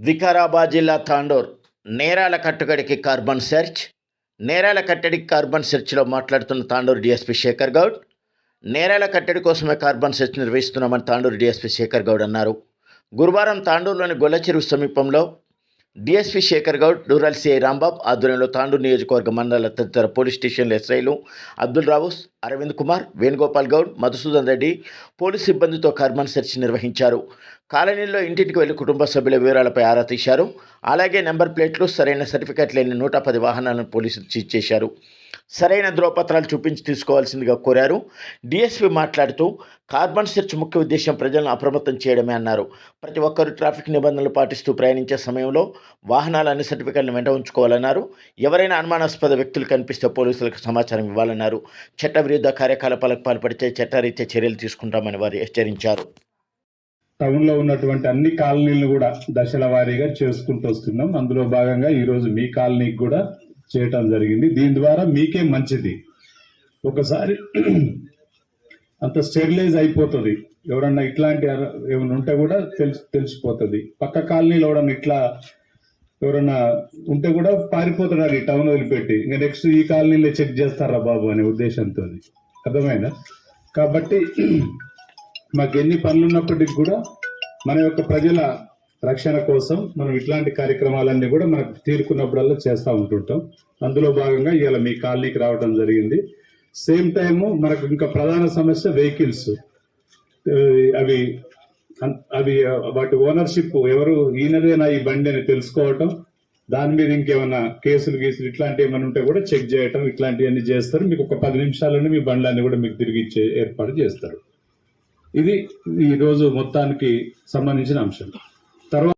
వికారాబాద్ జిల్లా తాండూర్ నేరాల కట్టుకడికి carbon search నేరాల కట్టడికి కార్బన్ సెర్చ్లో మాట్లాడుతున్న తాండూరు డిఎస్పీ శేఖర్ గౌడ్. నేరాల కట్టడి కోసమే కార్బన్ సెర్చ్ నిర్వహిస్తున్నామని తాండూరు డిఎస్పీ శేఖర్ గౌడ్ అన్నారు. గురువారం తాండూరులోని గొల్లచెరువు సమీపంలో DSP Shekhar Goud rural CI Rambabu ఆధ్వర్యంలో తాండూరు నియోజకవర్గ మండల తదితర పోలీస్ స్టేషన్ల ఎస్ఐలు అబ్దుల్ రావుస్ అరవింద్ కుమార్ వేణుగోపాల్ గౌడ్ మధుసూదన్ రెడ్డి పోలీస్ సిబ్బందితో కార్బన్ సెర్చ్ నిర్వహించారు. కాలనీలో ఇంటింటికి వెళ్ళి కుటుంబ సభ్యుల వివరాలపై ఆరా తీశారు. అలాగే నెంబర్ ప్లేట్లు సరైన సర్టిఫికెట్ లేని నూట పది వాహనాలను పోలీసులు సీజ్ చేశారు. సరైన ధ్రువపత్రాలు చూపించి తీసుకోవాల్సిందిగా కోరారు. డిఎస్పీ మాట్లాడుతూ కార్బన్ సెర్చ్ ముఖ్య ఉద్దేశం ప్రజలను అప్రమత్తం చేయడమే అన్నారు. ప్రతి ఒక్కరూ ట్రాఫిక్ నిబంధనలు పాటిస్తూ ప్రయాణించే సమయంలో వాహనాల అన్ని సర్టిఫికెట్లను వెంట ఉంచుకోవాలన్నారు. ఎవరైనా అనుమానాస్పద వ్యక్తులు కనిపిస్తే పోలీసులకు సమాచారం ఇవ్వాలన్నారు. చట్ట విరుద్ధ కార్యకలాపాలకు పాల్పడితే చట్టరీత్యా చర్యలు తీసుకుంటామని వారు హెచ్చరించారు. టౌన్లో ఉన్నటువంటి అన్ని కాలనీలను కూడా దశల వారీగా చేసుకుంటూ వస్తున్నాం. అందులో భాగంగా ఈ రోజు మీ కాలనీకి కూడా చేయటం జరిగింది. దీని ద్వారా మీకే మంచిది. ఒకసారి అంత స్టెరిలైజ్ అయిపోతుంది. ఎవరన్నా ఇట్లాంటి ఏమైనా ఉంటే కూడా తెలిసి తెలిసిపోతుంది. పక్క కాలనీలో ఇట్లా ఎవరన్నా ఉంటే కూడా పారిపోతున్నారు ఈ టౌన్ వదిలిపెట్టి. ఇంకా నెక్స్ట్ ఈ కాలనీలో చెక్ చేస్తారా బాబు అనే ఉద్దేశంతో అర్థమైందా? కాబట్టి మాకు ఎన్ని పనులున్నప్పటికి కూడా మన యొక్క ప్రజల రక్షణ కోసం మనం ఇట్లాంటి కార్యక్రమాలన్నీ కూడా మనకు తీరుకున్నప్పుడల్లా చేస్తూ ఉంటుంటాం. అందులో భాగంగా ఇవాళ మీ కాలనీకి రావడం జరిగింది. సేమ్ టైము మనకు ఇంకా ప్రధాన సమస్య వెహికల్స్ అవి అవి వాటి ఓనర్షిప్ ఎవరు ఈయనదేనా ఈ బండి అని తెలుసుకోవటం? దాని మీద ఇంకేమైనా కేసులు గీసులు ఇట్లాంటివి ఏమైనా ఉంటే కూడా చెక్ చేయటం ఇట్లాంటివన్నీ చేస్తారు. మీకు ఒక పది నిమిషాల్లోనే మీ బండ్లన్నీ కూడా మీకు తిరిగి ఇచ్చే ఏర్పాటు చేస్తారు. ఇది ఈ రోజు మొత్తానికి సంబంధించిన అంశం. తర్వాత